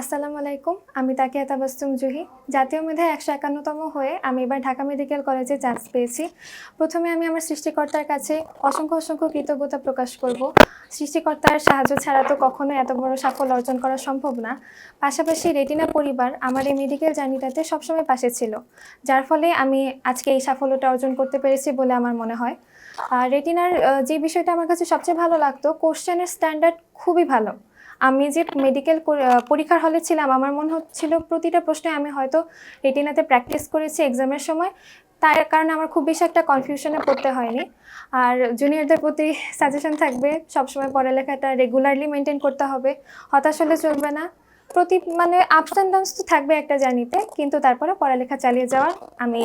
আসসালামু আলাইকুম, আমি তাকিয়া তাবাস্তুম জুহি। জাতীয় মেধায় একশো একান্নতম হয়ে আমি এবার ঢাকা মেডিকেল কলেজে চান্স পেয়েছি। প্রথমে আমি আমার সৃষ্টিকর্তার কাছে অসংখ্য অসংখ্য কৃতজ্ঞতা প্রকাশ করব। সৃষ্টিকর্তার সাহায্য ছাড়া তো কখনো এত বড় সাফল্য অর্জন করা সম্ভব না। পাশাপাশি রেটিনা পরিবার আমার এই মেডিকেল জার্নিটাতে সবসময় পাশে ছিল, যার ফলে আমি আজকে এই সাফল্যটা অর্জন করতে পেরেছি বলে আমার মনে হয়। আর রেটিনার যে বিষয়টা আমার কাছে সবচেয়ে ভালো লাগতো, কোশ্চেনের স্ট্যান্ডার্ড খুবই ভালো। আমি যে মেডিকেল পরীক্ষার হলে ছিলাম, আমার মনে হচ্ছিল প্রতিটা প্রশ্নে আমি হয়তো রেটিনাতে প্র্যাকটিস করেছি এক্সামের সময়। তার কারণে আমার খুব বেশি একটা কনফিউশনে পড়তে হয়নি। আর জুনিয়রদের প্রতি সাজেশন থাকবে, সবসময় পড়ালেখাটা রেগুলারলি মেনটেন করতে হবে। হতাশ হলে চলবে না। প্রতি মানে আপস অ্যান্ড ডাউনস তো থাকবে একটা জার্নিতে কিন্তু তারপরে পড়ালেখা চালিয়ে যাওয়ার আমি